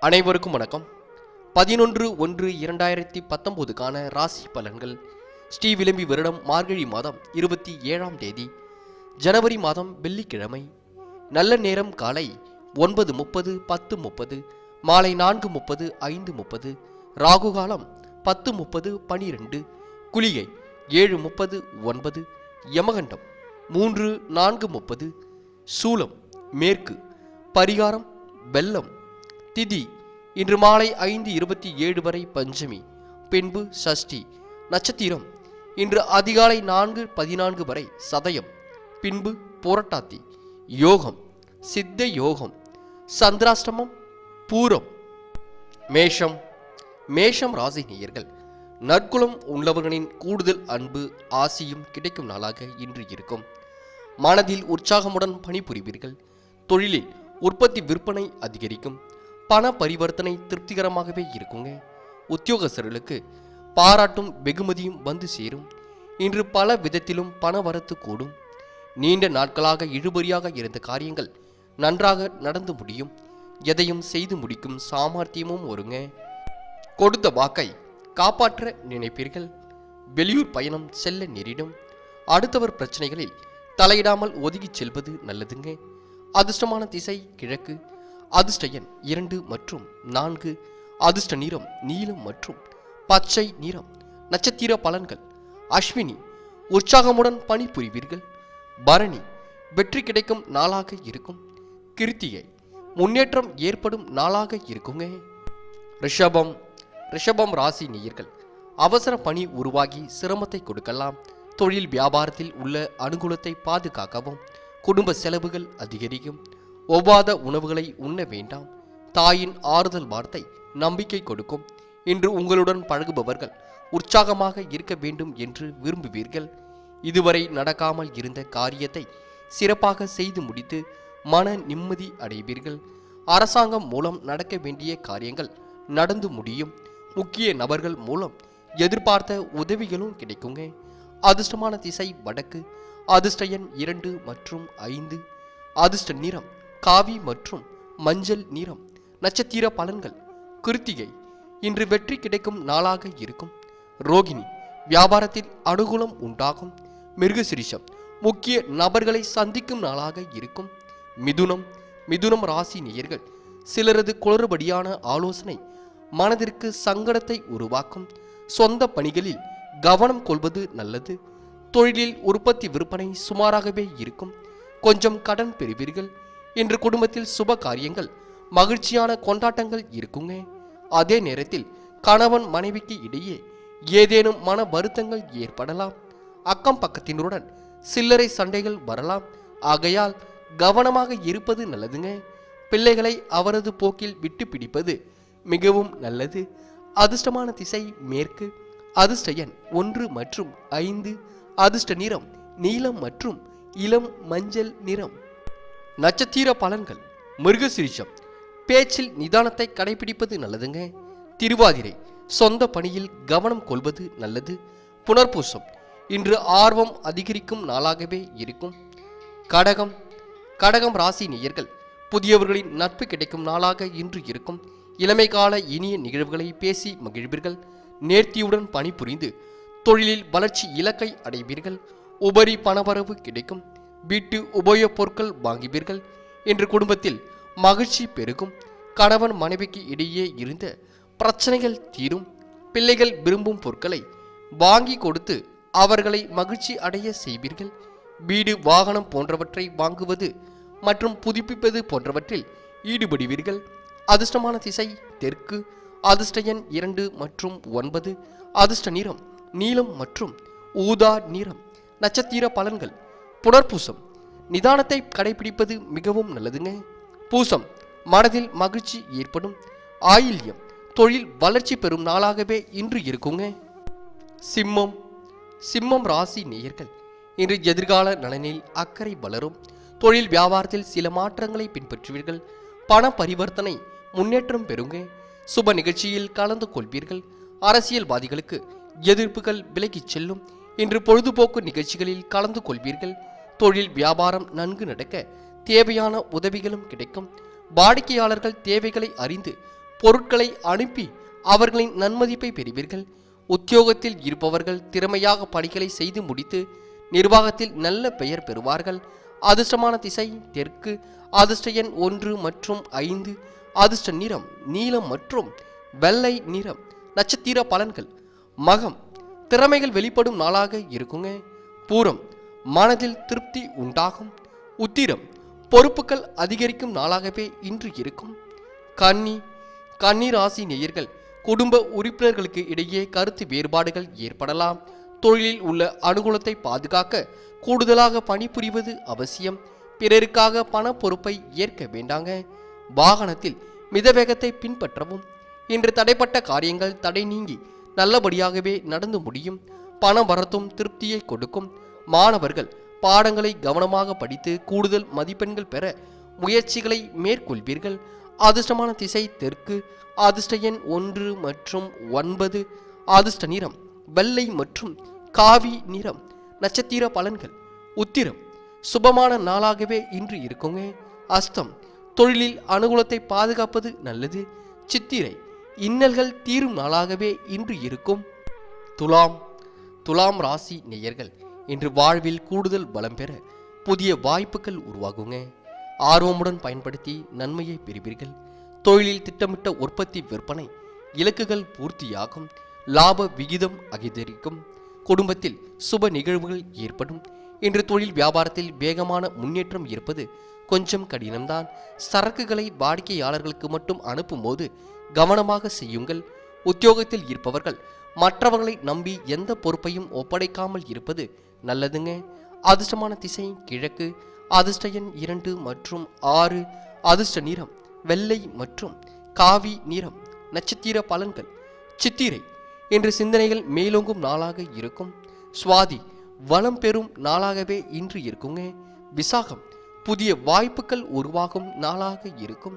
அனைவருக்கும் வணக்கம். பதினொன்று ஒன்று இரண்டாயிரத்தி பத்தொம்போதுக்கான ராசி பலன்கள். ஸ்ரீ விளம்பி வருடம் மார்கழி மாதம் இருபத்தி ஏழாம் தேதி. ஜனவரி மாதம் வெள்ளிக்கிழமை. நல்ல நேரம் காலை ஒன்பது முப்பது பத்து முப்பது மாலை நான்கு முப்பது ஐந்து முப்பது ராகுகாலம் பத்து முப்பது பனிரெண்டு குளிகை ஏழு முப்பது ஒன்பது யமகண்டம் மூன்று நான்கு முப்பது சூலம் மேற்கு பரிகாரம் வெள்ளம் திதி. இன்று மாலை ஐந்து இருபத்தி ஏழு வரை பஞ்சமி பின்பு சஷ்டி நட்சத்திரம். இன்று அதிகாலை நான்கு பதினான்கு வரை சதயம் பின்பு புரட்டாத்தி யோகம் சித்த யோகம் சந்திராஷ்டமம் பூரம். மேஷம். மேஷம் ராசி நேயர்கள் நற்குலம் உள்ளவர்களின் கூடுதல் அன்பு ஆசியும் கிடைக்கும் நாளாக இன்று இருக்கும். மனதில் உற்சாகமுடன் பணிபுரிவீர்கள். தொழிலில் உற்பத்தி விற்பனை அதிகரிக்கும். பண பரிவர்த்தனை திருப்திகரமாகவே இருக்குங்க. உத்தியோகஸ்தர்களுக்கு பாராட்டும் வெகுமதியும் வந்து சேரும். இன்று பல விதத்திலும் பண வரத்து கூடும். நீண்ட நாட்களாக இழுபறியாக இருந்த காரியங்கள் நன்றாக நடந்து முடியும். எதையும் செய்து முடிக்கும் சாமர்த்தியமும் வருங்க கொடுத்த வாக்கை காப்பாற்ற நினைப்பீர்கள். வெளியூர் பயணம் செல்ல நேரிடும். அடுத்தவர் பிரச்சனைகளில் தலையிடாமல் ஒதுங்கிச் செல்வது நல்லதுங்க. அதிர்ஷ்டமான திசை கிழக்கு. அதிர்ஷ்ட எண் இரண்டு மற்றும் நான்கு. அதிர்ஷ்ட நிறம் நீலம் மற்றும் பச்சை நிறம். நட்சத்திர பலன்கள். அஸ்வினி உற்சாகமுடன் பணிபுரிவீர்கள். பரணி வெற்றி கிடைக்கும் நாளாக இருக்கும். கிருத்தியை முன்னேற்றம் ஏற்படும் நாளாக இருக்குங்க. ரிஷபம் ரிஷபம் ராசி நேயர்கள். அவசர பணி உருவாகி சிரமத்தை கொடுக்கலாம். தொழில் வியாபாரத்தில் உள்ள அனுகூலத்தை பாதுகாக்கவும். குடும்ப செலவுகள் அதிகரிக்கும். ஒவ்வாத உணவுகளை உண்ண வேண்டாம். தாயின் ஆறுதல் வார்த்தை நம்பிக்கை கொடுக்கும். இன்று உங்களுடன் பழகுபவர்கள் உற்சாகமாக இருக்க வேண்டும் என்று விரும்புவீர்கள். இதுவரை நடக்காமல் இருந்த காரியத்தை சிறப்பாக செய்து முடித்து மன நிம்மதி அடைவீர்கள். அரசாங்கம் மூலம் நடக்க வேண்டிய காரியங்கள் நடந்து முடியும். முக்கிய நபர்கள் மூலம் எதிர்பார்த்த உதவிகளும் கிடைக்குங்க. அதிர்ஷ்டமான திசை வடக்கு அதிர்ஷ்ட எண் இரண்டு மற்றும் ஐந்து அதிர்ஷ்ட நிறம் காவி மற்றும் மஞ்சள் நிறம் நட்சத்திர பலன்கள் கிருத்திகை இன்று வெற்றி கிடைக்கும் நாளாக இருக்கும். ரோகிணி வியாபாரத்தில் அனுகூலம் உண்டாகும். மிருகசிரிஷம் முக்கிய நபர்களை சந்திக்கும் நாளாக இருக்கும். மிதுனம் மிதுனம் ராசி நேயர்கள் சிலரது குளறுபடியான ஆலோசனை மனதிற்கு சங்கடத்தை உருவாக்கும். சொந்த பணிகளில் கவனம் கொள்வது நல்லது. தொழிலில் உற்பத்தி விற்பனை சுமாராகவே இருக்கும். கொஞ்சம் கடன் பெறுவீர்கள். இன்று குடும்பத்தில் சுப காரியங்கள் மகிழ்ச்சியான கொண்டாட்டங்கள் இருக்குங்க. அதே நேரத்தில் கணவன் மனைவிக்கு இடையே ஏதேனும் மன வருத்தங்கள் ஏற்படலாம். அக்கம் பக்கத்தினருடன் சில்லறை சண்டைகள் வரலாம். ஆகையால் கவனமாக இருப்பது நல்லதுங்க. பிள்ளைகளை அவரது போக்கில் விட்டு பிடிப்பது மிகவும் நல்லது. அதிர்ஷ்டமான திசை மேற்கு. அதிர்ஷ்ட எண் ஒன்று மற்றும் ஐந்து. அதிர்ஷ்ட நிறம் நீலம் மற்றும் இளம் மஞ்சள் நிறம். நட்சத்திர பலன்கள் மிருகசிரிஷம். பேச்சில் நிதானத்தை கடைபிடிப்பது நல்லதுங்க. திருவாதிரை சொந்த பணியில் கவனம் கொள்வது நல்லது. புனர்பூசம் இன்று ஆர்வம் அதிகரிக்கும் நாளாகவே இருக்கும். கடகம் கடகம் ராசி நேயர்கள் புதியவர்களின் நட்பு கிடைக்கும் நாளாக இன்று இருக்கும். இளமை கால இனிய நிகழ்வுகளை பேசி மகிழ்வீர்கள். நேர்த்தியுடன் பணிபுரிந்து தொழிலில் வளர்ச்சி இலக்கை அடைவீர்கள். உபரி பணவரவு கிடைக்கும். வீட்டு உபயோகப் பொருட்கள் வாங்குவீர்கள் என்று குடும்பத்தில் மகிழ்ச்சி பெருகும். கணவன் மனைவிக்கு இடையே இருந்த பிரச்சனைகள் தீரும். பிள்ளைகள் விரும்பும் பொருட்களை வாங்கி கொடுத்து அவர்களை மகிழ்ச்சி அடைய செய்வீர்கள். வீடு வாகனம் போன்றவற்றை வாங்குவது மற்றும் புதுப்பிப்பது போன்றவற்றில் ஈடுபடுவீர்கள். அதிர்ஷ்டமான திசை தெற்கு அதிர்ஷ்ட எண் இரண்டு மற்றும் ஒன்பது. அதிர்ஷ்ட நிறம் நீலம் மற்றும் ஊதா நிறம். நட்சத்திர பலன்கள் புனர்பூசம். நிதானத்தை கடைபிடிப்பது மிகவும் நல்லதுங்க. பூசம். மனதில் மகிழ்ச்சி ஏற்படும். ஆயில்யம். தொழில் வளர்ச்சி பெறும் நாளாகவே இன்று இருக்குங்க. சிம்மம். சிம்மம் ராசி நேயர்கள். இன்று எதிர்கால நலனில் அக்கறை வளரும். தொழில் வியாபாரத்தில் சில மாற்றங்களை பின்பற்றுவீர்கள். பண பரிவர்த்தனை முன்னேற்றம் பெறுங்க. சுப நிகழ்ச்சியில் கலந்து கொள்வீர்கள். அரசியல்வாதிகளுக்கு எதிர்ப்புகள் விலகிச் செல்லும். இன்று பொழுதுபோக்கு நிகழ்ச்சிகளில் கலந்து கொள்வீர்கள். தொழில் வியாபாரம் நன்கு நடக்க தேவையான உதவிகளும் கிடைக்கும். வாடிக்கையாளர்கள் தேவைகளை அறிந்து பொருட்களை அனுப்பி அவர்களின் நன்மதிப்பை பெறுவீர்கள். உத்தியோகத்தில் இருப்பவர்கள் திறமையாக பணிகளை செய்து முடித்து நிர்வாகத்தில் நல்ல பெயர் பெறுவார்கள். அதிர்ஷ்டமான திசை தெற்கு அதிர்ஷ்ட எண் ஒன்று மற்றும் ஐந்து அதிர்ஷ்ட நிறம் நீலம் மற்றும் வெள்ளை நிறம். நட்சத்திர பலன்கள் மகம் திறமைகள் வெளிப்படும் நாளாக இருக்குங்க. பூரம் மனதில் திருப்தி உண்டாகும். உத்திரம் பொறுப்புகள் அதிகரிக்கும் நாளாகவே இன்று இருக்கும். கன்னி கன்னி ராசி நேயர்கள் குடும்ப உறுப்பினர்களுக்கு இடையே கருத்து வேறுபாடுகள் ஏற்படலாம். தொழிலில் உள்ள அனுகூலத்தை பாதுகாக்க கூடுதலாக பணிபுரிவது அவசியம். பிறருக்காக பண பொறுப்பை ஏற்க வேண்டாங்க. வாகனத்தில் மிதவேகத்தை பின்பற்றவும். இன்று தடைப்பட்ட காரியங்கள் தடை நீங்கி நல்லபடியாகவே நடந்து முடியும். பண வரத்தும் திருப்தியை கொடுக்கும். மாணவர்கள் பாடங்களை கவனமாக படித்து கூடுதல் மதிப்பெண்கள் பெற முயற்சிகளை மேற்கொள்வீர்கள். அதிர்ஷ்டமான திசை தெற்கு அதிர்ஷ்ட எண் ஒன்று மற்றும் ஒன்பது. அதிர்ஷ்ட நிறம் வெள்ளை மற்றும் காவி நிறம். நட்சத்திர பலன்கள் உத்திரம். சுபமான நாளாகவே இன்று இருக்குங்க. அஸ்தம் தொழிலில் அனுகூலத்தை பாதுகாப்பது நல்லது. சித்திரை இன்னல்கள் தீரும் நாளாகவே இன்று இருக்கும். துலாம் துலாம் ராசி நேயர்கள். இன்று வாழ்வில் கூடுதல் பலம் பெற புதிய வாய்ப்புகள் உருவாகுங்க. ஆர்வமுடன் பயன்படுத்தி நன்மையை பெறுவீர்கள். தொழிலில் திட்டமிட்ட உற்பத்தி விற்பனை இலக்குகள் பூர்த்தியாகும். லாப விகிதம் அதிகரிக்கும் குடும்பத்தில் சுப நிகழ்வுகள் ஏற்படும். இன்று தொழில் வியாபாரத்தில் வேகமான முன்னேற்றம் இருப்பது கொஞ்சம் கடினம்தான். சரக்குகளை வாடிக்கையாளர்களுக்கு மட்டும் அனுப்பும்போது கவனமாக செய்யுங்கள். உத்தியோகத்தில் இருப்பவர்கள் மற்றவர்களை நம்பி எந்த பொறுப்பையும் ஒப்படைக்காமல் இருப்பது நல்லதுங்க. அதிர்ஷ்டமான திசை கிழக்கு அதிர்ஷ்ட எண் இரண்டு மற்றும் ஆறு அதிர்ஷ்ட நிறம் வெள்ளை மற்றும் காவி நிறம் நட்சத்திர பலன்கள் சித்திரை என்ற சிந்தனைகள் மேலோங்கும் நாளாக இருக்கும். சுவாதி வளம் பெறும் நாளாகவே இன்று இருக்குங்க. விசாகம் புதிய வாய்ப்புகள் உருவாகும் நாளாக இருக்கும்.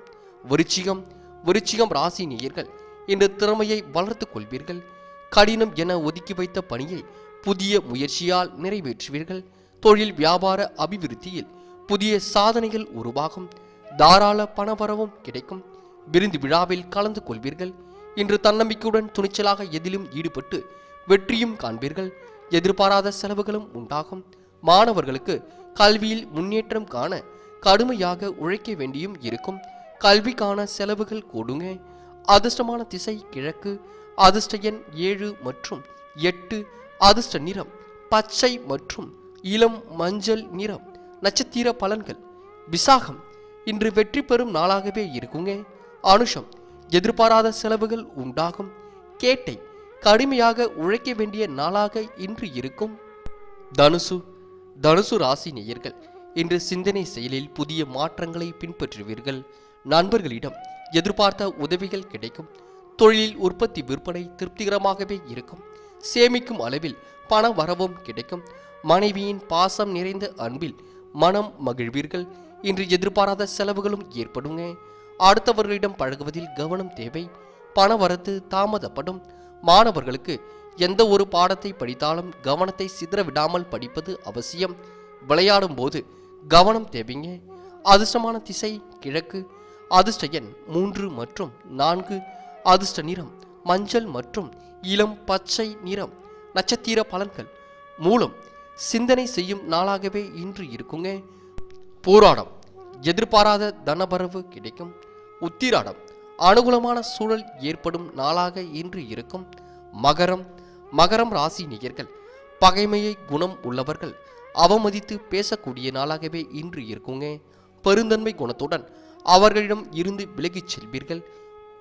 விருச்சிகம் விருச்சிகம் ராசி நேயர்கள் இன்று திறமையை வளர்த்துக் கொள்வீர்கள். கடினம் என ஒதுக்கி வைத்த பணியை புதிய முயற்சியால் நிறைவேற்றுவீர்கள். தொழில் வியாபார அபிவிருத்தியில் புதிய சாதனைகள் உருவாகும். தாராள பணவரவும் கிடைக்கும். விருந்து விழாவில் கலந்து கொள்வீர்கள். இன்று தன்னம்பிக்கையுடன் துணிச்சலாக எதிலும் ஈடுபட்டு வெற்றியும் காண்பீர்கள். எதிர்பாராத செலவுகளும் உண்டாகும். மாணவர்களுக்கு கல்வியில் முன்னேற்றம் காண கடுமையாக உழைக்க வேண்டியும் இருக்கும். கல்விக்கான செலவுகள் கொடுங்க. அதிர்ஷ்டமான திசை கிழக்கு. அதிர்ஷ்ட எண் ஏழு மற்றும் எட்டு அதிர்ஷ்ட நிறம் பச்சை மற்றும் இளம் மஞ்சள் நிறம் நட்சத்திர பலன்கள். விசாகம் இன்று வெற்றி பெறும் நாளாகவே இருக்குங்க. அனுஷம் எதிர்பாராத செலவுகள் உண்டாகும். கேட்டை கடுமையாக உழைக்க வேண்டிய நாளாக இன்று இருக்கும். தனுசு தனுசு ராசி நேயர்கள் இன்று சிந்தனை செயலில் புதிய மாற்றங்களை பின்பற்றுவீர்கள். நண்பர்களிடம் எதிர்பார்த்த உதவிகள் கிடைக்கும். தொழிலில் உற்பத்தி விற்பனை திருப்திகரமாகவே இருக்கும். சேமிக்கும் அளவில் பண வரவும் கிடைக்கும். மனைவியின் பாசம் நிறைந்த அன்பில் மனம் மகிழ்வீர்கள். இன்று எதிர்பாராத செலவுகளும் ஏற்படுங்க. அடுத்தவர்களிடம் பழகுவதில் கவனம் தேவை. பண வரத்து தாமதப்படும். மாணவர்களுக்கு எந்த ஒரு பாடத்தை படித்தாலும் கவனத்தை சிதற விடாமல் படிப்பது அவசியம். விளையாடும் போது கவனம் தேவைங்க. அதிர்ஷ்டமான திசை கிழக்கு. அதிர்ஷ்ட எண் மூன்று மற்றும் நான்கு. அதிர்ஷ்ட நிறம் மஞ்சள் மற்றும் இளம் பச்சை நிறம் நட்சத்திர பலன்கள் மூலம் சிந்தனை செய்யும் நாளாகவே இன்று இருக்குங்க. போராடம் எதிர்பாராத தனபரவு கிடைக்கும். உத்திராடம் அனுகூலமான சூழல் ஏற்படும் நாளாக இன்று இருக்கும். மகரம் மகரம் ராசி நிகர்கள் பகைமையை குணம் உள்ளவர்கள் அவமதித்து பேசக்கூடிய நாளாகவே இன்று இருக்குங்க. பெருந்தன்மை குணத்துடன் அவர்களிடம் இருந்து விலகிச் செல்வீர்கள்.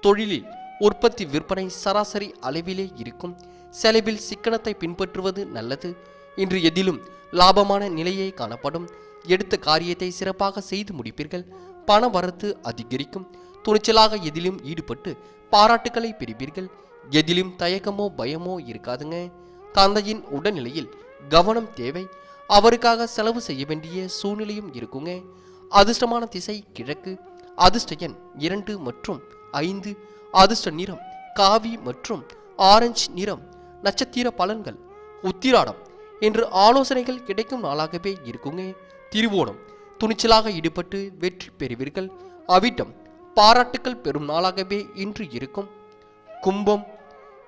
தொழிலில் உற்பத்தி விற்பனை சராசரி அளவிலே இருக்கும். செலவில் சிக்கனத்தை பின்பற்றுவது நல்லது. இன்று எதிலும் லாபமான நிலையே காணப்படும். எடுத்த காரியத்தை சிறப்பாக செய்து முடிப்பீர்கள். பண வரத்து அதிகரிக்கும். துணிச்சலாக எதிலும் ஈடுபட்டு பாராட்டுக்களை பெறுவீர்கள். எதிலும் தயக்கமோ பயமோ இருக்காதுங்க. தந்தையின் உடல்நிலையில் கவனம் தேவை. அவருக்காக செலவு செய்ய வேண்டிய சூழ்நிலையும் இருக்குங்க. அதிர்ஷ்டமான திசை கிழக்கு. அதிர்ஷ்ட எண் இரண்டு மற்றும் ஐந்து. அதிர்ஷ்ட நிறம் காவி மற்றும் ஆரஞ்சு நிறம் நட்சத்திர பலன்கள் உத்திராடம் என்று ஆலோசனைகள் கிடைக்கும் நாளாகவே இருக்குங்க. திருவோணம் துணிச்சலாக ஈடுபட்டு வெற்றி பெறுவீர்கள். அவிட்டம் பாராட்டுக்கள் பெறும் நாளாகவே இன்று இருக்கும். கும்பம்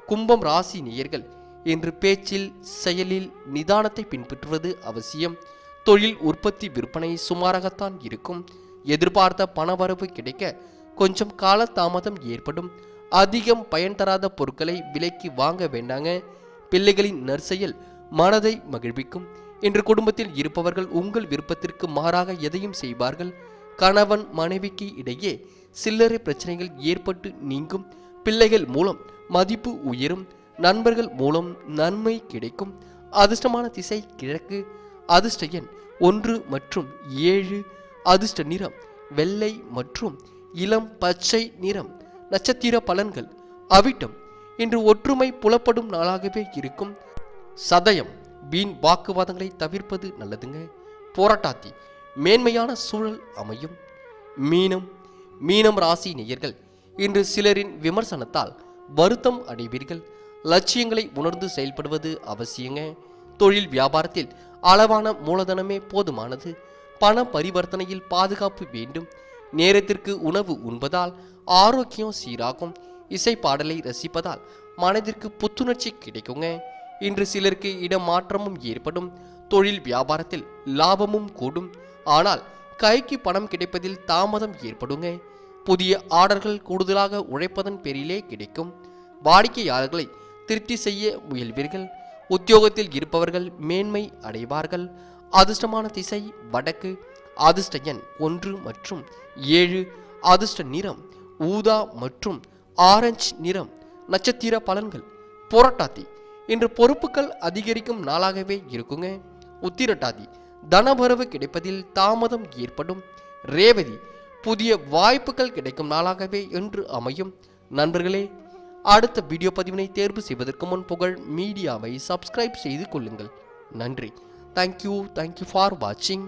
கும்பம் ராசி நேயர்கள் என்று பேச்சில் செயலில் நிதானத்தை பின்பற்றுவது அவசியம். தொழில் உற்பத்தி விற்பனை சுமாராகத்தான் இருக்கும். எதிர்பார்த்த பணவரவு கிடைக்க கொஞ்சம் கால தாமதம் ஏற்படும். அதிகம் பயன் தராத பொருட்களை விலைக்கு வாங்க வேண்டாங்க. பிள்ளைகளின் நற்செயல் மனதை மகிழ்விக்கும். இன்று குடும்பத்தில் இருப்பவர்கள் உங்கள் விருப்பத்திற்கு மாறாக எதையும் செய்வார்கள். கணவன் மனைவிக்கு இடையே சில்லறை பிரச்சனைகள் ஏற்பட்டு நீங்கும். பிள்ளைகள் மூலம் மதிப்பு உயரும். நண்பர்கள் மூலம் நன்மை கிடைக்கும். அதிர்ஷ்டமான திசை கிழக்கு. அதிர்ஷ்ட எண் ஒன்று மற்றும் ஏழு. அதிர்ஷ்ட நிறம் வெள்ளை மற்றும் இளம் பச்சை நிறம் நட்சத்திர பலன்கள் அவிட்டம் இன்று ஒற்றுமை புலப்படும் நாளாகவே இருக்கும். சதயம் வீண் வாக்குவாதங்களை தவிர்ப்பது நல்லதுங்க. போராட்டாத்தி மேன்மையான சூழல் அமையும். மீனம் மீனம் ராசி நேயர்கள் இன்று சிலரின் விமர்சனத்தால் வருத்தம் அடைவீர்கள். லட்சியங்களை உணர்ந்து செயல்படுவது அவசியங்க. தொழில் வியாபாரத்தில் அளவான மூலதனமே போதுமானது. பண பரிவர்த்தனையில் பாதுகாப்பு வேண்டும். நேரத்திற்கு உணவு உண்பதால் ஆரோக்கியம் சீராகும். இசை பாடலை ரசிப்பதால் மனதிற்கு புத்துணர்ச்சி கிடைக்குங்க. இன்று சிலருக்கு இடமாற்றமும் ஏற்படும். தொழில் வியாபாரத்தில் லாபமும் கூடும். ஆனால் கைக்கு பணம் கிடைப்பதில் தாமதம் ஏற்படுங்க. புதிய ஆர்டர்கள் கூடுதலாக உழைப்பதன் பேரிலே கிடைக்கும். வாடிக்கையாளர்களை திருப்தி செய்ய முயல்வீர்கள். உத்தியோகத்தில் இருப்பவர்கள் மேன்மை அடைவார்கள். அதிர்ஷ்டமான திசை வடக்கு. அதிர்ஷ்ட எண் ஒன்று மற்றும் ஏழு அதிர்ஷ்ட நிறம் ஊதா மற்றும் ஆரஞ்சு நிறம் நட்சத்திர பலன்கள் புரட்டாதி. இன்று பொறுப்புகள் அதிகரிக்கும் நாளாகவே இருக்குங்க. உத்திரட்டாதி தனவரவு கிடைப்பதில் தாமதம் ஏற்படும். ரேவதி புதிய வாய்ப்புகள் கிடைக்கும் நாளாகவே என்று அமையும். நண்பர்களே அடுத்த வீடியோ பதிவினை தேர்வு செய்வதற்கு முன் புகழ் மீடியாவை சப்ஸ்கிரைப் செய்து கொள்ளுங்கள். நன்றி. தேங்க்யூ தேங்க்யூ ஃபார் வாட்சிங்